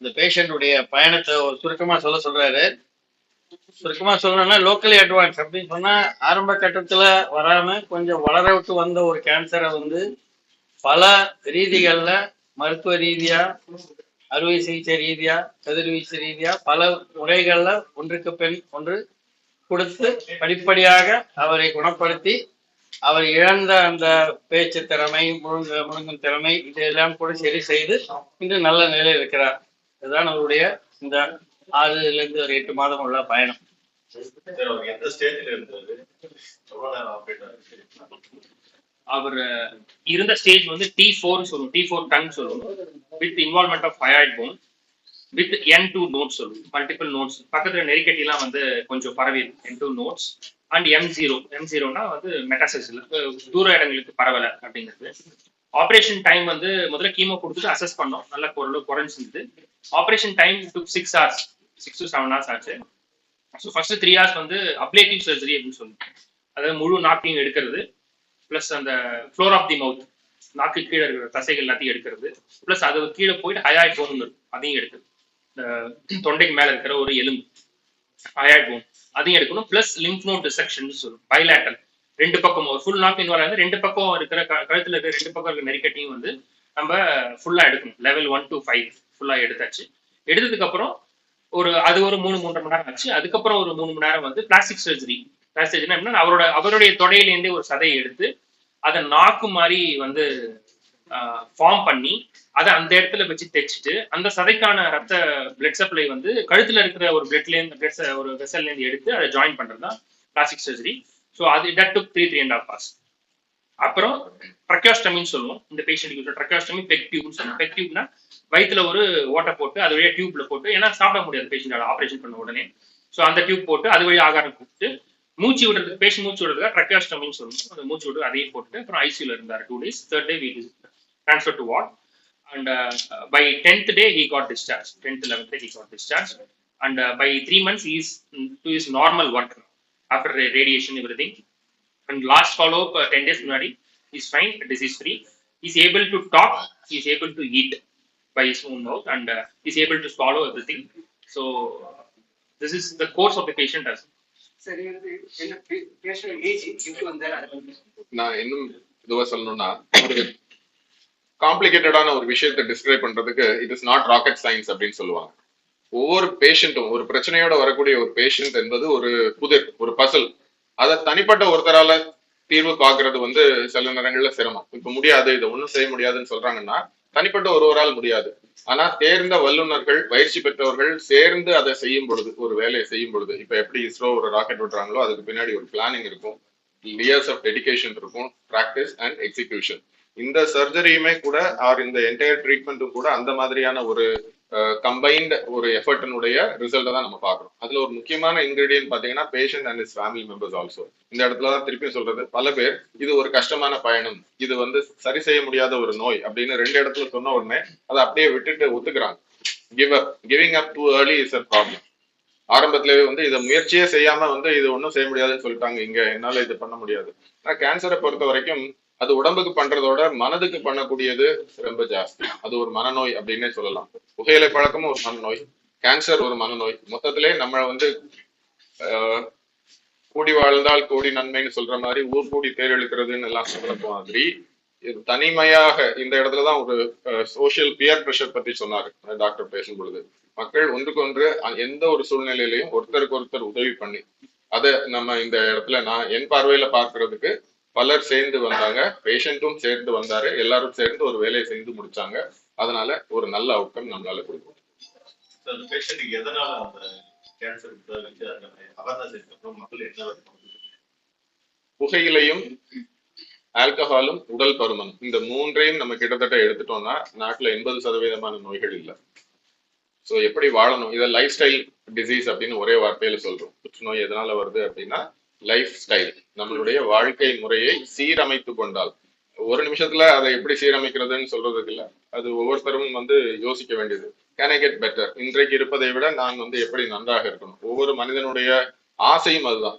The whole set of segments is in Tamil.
இந்த பேஷண்ட்டுடைய பயணத்தை ஒரு சுருக்கமா சொல்ல சொல்றாரு. சுருக்கமா சொல்லணும்னா லோக்கலி அட்வான்ஸ் அப்படின்னு சொன்னா ஆரம்ப கட்டத்துல வராம கொஞ்சம் வளர விட்டு வந்த ஒரு கேன்சரை வந்து பல ரீதிகள்ல மருத்துவ ரீதியா அறுவை சிகிச்சை ரீதியா கதிர்வீச்சு ரீதியா பல முறைகள்ல ஒன்றுக்கு பெண் ஒன்று கொடுத்து படிப்படியாக அவரை குணப்படுத்தி அவர் இழந்த அந்த பேச்சு திறமை முழுங்க முழுங்கும் திறமை இதெல்லாம் கூட சரி செய்து இன்று நல்ல நிலையில் இருக்கிறார். இதுதான் அவருடைய இந்த ஆறுல இருந்து ஒரு எட்டு மாதம் உள்ள பயணம். அவர் இருந்த ஸ்டேஜ் வந்து டி ஃபோர் சொல்லுவோம். டி ஃபோர் டன் சொல்லுவோம். With involvement of hyoid bone with N two nodes சொல்லுவோம். மல்டிபிள் நோட்ஸ் பக்கத்துல நெருக்கட்டிலாம் வந்து கொஞ்சம் பரவி N two nodes and M zero M ஜீரோனா வந்து மெட்டாசிஸ்ல தூர இடங்களுக்கு பரவல அப்படிங்கிறது. ஆப்ரேஷன் டைம் வந்து முதல்ல கீமோ கொடுத்துட்டு அசஸ் பண்ணோம். நல்லா ஓரளவு குறைஞ்சிருந்தது. Operation time to six hours six to seven hours ஆச்சு. ஸோ ஃபர்ஸ்ட் த்ரீ ஹவர்ஸ் வந்து அப்ளேட்டிவ் சர்ஜரி அப்படின்னு சொல்லுவோம் அதாவது முழு நாக்கையும் எடுக்கிறது ப்ளஸ் அந்த ஃப்ளோர் ஆஃப் தி மவுத் நாக்கு கீழே இருக்கிற தசைகள் எல்லாத்தையும் எடுக்கிறது ப்ளஸ் அது கீழே போயிட்டு ஹயாய்ட் போன் இருக்கும் அதையும் எடுக்கிறது. இந்த தொண்டைக்கு மேலே இருக்கிற ஒரு எலும்பு ஹயாய்ட் போன் அதையும் எடுக்கணும் ப்ளஸ் லிம்ஃப் நோட் டிசெக்ஷன் சொல்லணும் பைலாட்டல் ரெண்டு பக்கம் ஒரு ஃபுல் நாக்கு இன்வால்வ் ஆகுது ரெண்டு பக்கம் இருக்கிற க- கழுத்துல இருக்கிற ரெண்டு பக்கம் இருக்கிற நெருக்கட்டியும் வந்து நம்ம ஃபுல்லா எடுக்கணும். லெவல் ஒன் டு ஃபைவ் ஃபுல்லா எடுத்தாச்சு. எடுத்ததுக்கு அப்புறம் ஒரு அது ஒரு மூணு மூன்றரை மணி நேரம் ஆச்சு. அதுக்கப்புறம் ஒரு மூணு மணி நேரம் வந்து பிளாஸ்டிக் சர்ஜரி பிளாஸ்டிக் சர்ஜரி அப்படின்னா அவரோட அவருடைய தொடையிலேருந்தே ஒரு சதையை எடுத்து அதை நாக்கு மாதிரி வந்து ஃபார்ம் பண்ணி அதை அந்த இடத்துல வச்சு தைச்சிட்டு அந்த சதைக்கான ரத்த பிளட் சப்ளை வந்து கழுத்துல இருக்கிற ஒரு பிளட்லேருந்து பிளட் ஒரு வெசல்லேருந்து எடுத்து அதை ஜாயின் பண்றது தான் பிளாஸ்டிக் சர்ஜரி ஸோ அது that took three three and half hours அப்புறம் ட்ரக்கியாஸ்டமின்னு சொல்லுவோம். இந்த பேஷண்ட்டுக்கு ட்ரக்கியாஸ்டமி பெக் டியூப்னு சொல்லுவோம். பெக் டியூப்னா வயிற்றுல ஒரு ஓட்டை போட்டு அது வழியாக டியூப்ல போட்டு ஏன்னா சாப்பிட முடியாது பேஷண்ட் ஆப்ரேஷன் பண்ண உடனே. ஸோ அந்த டியூப் போட்டு அது வழி ஆகாரம் கொடுத்து மூச்சு விடுறதுக்கு பேஷண்ட் மூச்சு விடுறதுக்கு ட்ரக்கியாஸ்டமின்னு சொல்லுவோம். அந்த மூச்சு விடு அதையும் போட்டுட்டு அப்புறம் ஐசியூல இருந்தார். Two days third day we transfer to ward and by tenth day he got discharge tenth eleventh he got discharge and by three months is to is normal work after radiation everything and last follow up uh, 10 days munadi is fine disease free he's able to talk he's able to eat by his own mouth and uh, he's able to swallow everything so uh, this is the course of the patient as சரி வந்து என்ன பேஷண்ட் பத்தி நான் இன்னும் இதுவா சொல்லணும்னா ஒரு காம்ப்ளிகேட்டடான ஒரு விஷயத்தை டிஸ்கிரைப் பண்றதுக்கு it is not rocket science அப்படின்னு சொல்லுவாங்க ஒவ்வொரு பேஷண்ட்டும் ஒரு பிரச்சனையோட வரக்கூடிய ஒரு பேஷண்ட் என்பது ஒரு புதிர் ஒரு பசல் அதை தனிப்பட்ட ஒருத்தரால தீர்வு பார்க்கறது வந்து சில நேரங்கள்ல சிரமம். இப்ப முடியாது இதை ஒண்ணும் செய்ய முடியாதுன்னு சொல்றாங்கன்னா தனிப்பட்ட ஒருவரால் முடியாது. ஆனா தேர்ந்த வல்லுநர்கள் பயிற்சி பெற்றவர்கள் சேர்ந்து அதை செய்யும் பொழுது ஒரு வேலையை செய்யும் பொழுது இப்ப எப்படி இஸ்ரோ ஒரு ராக்கெட் விடுறாங்களோ அதுக்கு பின்னாடி ஒரு பிளானிங் இருக்கும். இயர்ஸ் ஆஃப் டெடிகேஷன் இருக்கும் ப்ராக்டிஸ் அண்ட் எக்ஸிகியூஷன் இந்த சர்ஜரியுமே கூட ஆர் இந்த என்டையர் ட்ரீட்மெண்ட்டும் கூட அந்த மாதிரியான ஒரு கம்பைன்ட் ஒரு எஃபர்ட்டினுடைய ரிசல்ட்டை தான் நம்ம பார்க்குறோம் அதுல ஒரு முக்கியமான இன்கிரீடியன்ட் பாத்தீங்கன்னா patient and is family members also இந்த இடத்துல தான் திருப்பி சொல்றது. பல பேர் இது ஒரு கஷ்டமான பயணம். இது வந்து சரி செய்ய முடியாத ஒரு நோய் அப்படின்னு ரெண்டு இடத்துல சொன்ன உடனே அதை அப்படியே விட்டுட்டு ஒத்துக்கிறாங்க. Give up giving up too early is a problem ஆரம்பத்திலேயே வந்து இதை முயற்சியே செய்யாம வந்து இது ஒன்றும் செய்ய முடியாதுன்னு சொல்லிட்டாங்க. இங்க என்னால இது பண்ண முடியாது. ஆனா கேன்சரை பொறுத்த வரைக்கும் அது உடம்புக்கு பண்றதோட மனதுக்கு பண்ணக்கூடியது ரொம்ப ஜாஸ்தி. அது ஒரு மனநோய் அப்படின்னே சொல்லலாம். புகையிலை பழக்கமும் ஒரு மனநோய். கேன்சர் ஒரு மனநோய். மொத்தத்திலே நம்ம வந்து கூடி வாழ்ந்தால் கூடி நன்மைன்னு சொல்ற மாதிரி ஊர் கூடி தேர் எழுக்கிறதுன்னு எல்லாம் சொல்ற மாதிரி இது தனிமையாக இந்த இடத்துலதான் ஒரு சோஷியல் பியர் ப்ரெஷர் பத்தி சொன்னாரு டாக்டர் பேசும் பொழுது. மக்கள் ஒன்றுக்கொன்று எந்த ஒரு சூழ்நிலையிலையும் ஒருத்தருக்கு ஒருத்தர் உதவி பண்ணி அதை நம்ம இந்த இடத்துல நான் என் பார்வையில பார்க்கறதுக்கு பலர் சேர்ந்து வந்தாங்க பேஷண்ட்டும் சேர்ந்து வந்தாரு எல்லாரும் சேர்ந்து ஒரு வேலையை செஞ்சு முடிச்சாங்க. அதனால ஒரு நல்ல அவுட்கம் நம்மளால கொடுக்கும். புகையிலையும் ஆல்கஹாலும் உடல் பருமன். இந்த மூன்றையும் நம்ம கிட்டத்தட்ட எடுத்துட்டோம்னா நாட்டுல எண்பது சதவீதமான நோய்கள் இல்லை. ஸோ எப்படி வாழணும்? இதை லைஃப் ஸ்டைல் டிசீஸ் அப்படின்னு ஒரே வார்த்தையில சொல்றோம். புற்றுநோய் எதனால வருது அப்படின்னா லைஃப் ஸ்டைல் நம்மளுடைய வாழ்க்கை முறையை சீரமைத்து கொண்டால். ஒரு நிமிஷத்துல அதை எப்படி சீரமைக்கிறதுன்னு சொல்றதுக்கு இல்ல. அது ஒவ்வொருத்தரும் வந்து யோசிக்க வேண்டியது. கேன் ஐ கெட் பெட்டர் இன்றைக்கு இருப்பதை விட நான் வந்து எப்படி நன்றாக இருக்கணும்? ஒவ்வொரு மனிதனுடைய ஆசையும் அதுதான்.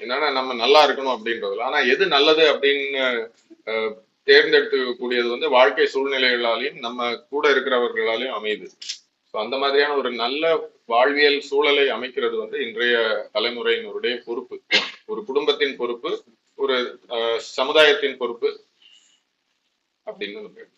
என்னன்னா நம்ம நல்லா இருக்கணும் அப்படின்றதுல ஆனா எது நல்லது அப்படின்னு அஹ், தேர்ந்தெடுக்கக்கூடியது வந்து வாழ்க்கை சூழ்நிலைகளாலையும் நம்ம கூட இருக்கிறவர்களாலையும் அமையுது. ஸோ அந்த மாதிரியான ஒரு நல்ல வாழ்வியல் சூழலை அமைக்கிறது வந்து இன்றைய தலைமுறையினருடைய பொறுப்பு. ஒரு குடும்பத்தின் பொறுப்பு ஒரு அஹ், சமுதாயத்தின் பொறுப்பு அப்படின்னு நம்ம